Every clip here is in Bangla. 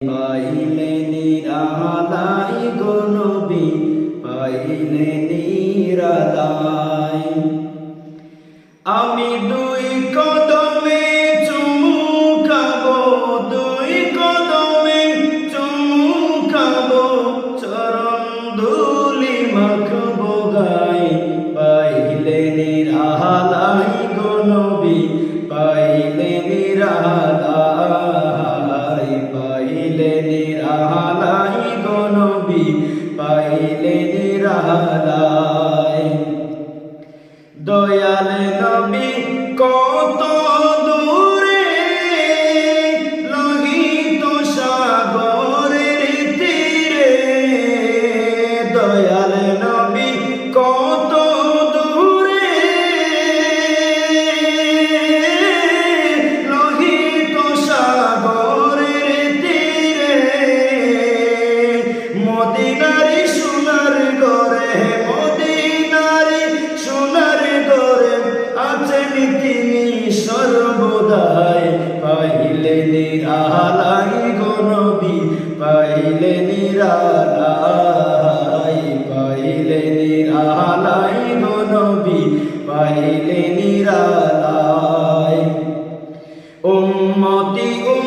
পাইলে নিরালাই গনবি পাইলে নিরালাই। আমি দুই পাইলে নিরালাই গনবি নবী পাইলে নিরালাই দয়াল নবী কত দূরে মদিনারি সোনার গরে মদিনারি সোনার গরে আছেন তিনি সর্বদাই। পাইলে নিরালাই গো নবী, পাইলে নিরালাই পাইলে নিরালাই গো নবী, পাইলে নিরালাই। উম্মতি উম্মতি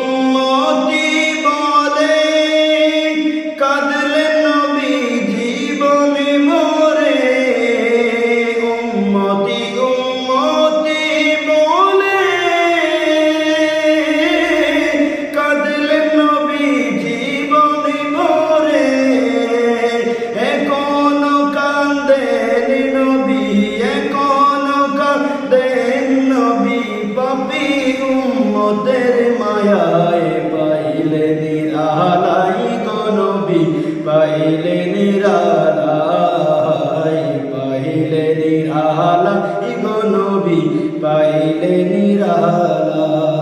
পাইলে নিরালাই পাইলে নিরালা গো নবী পাইলে নিরালাই।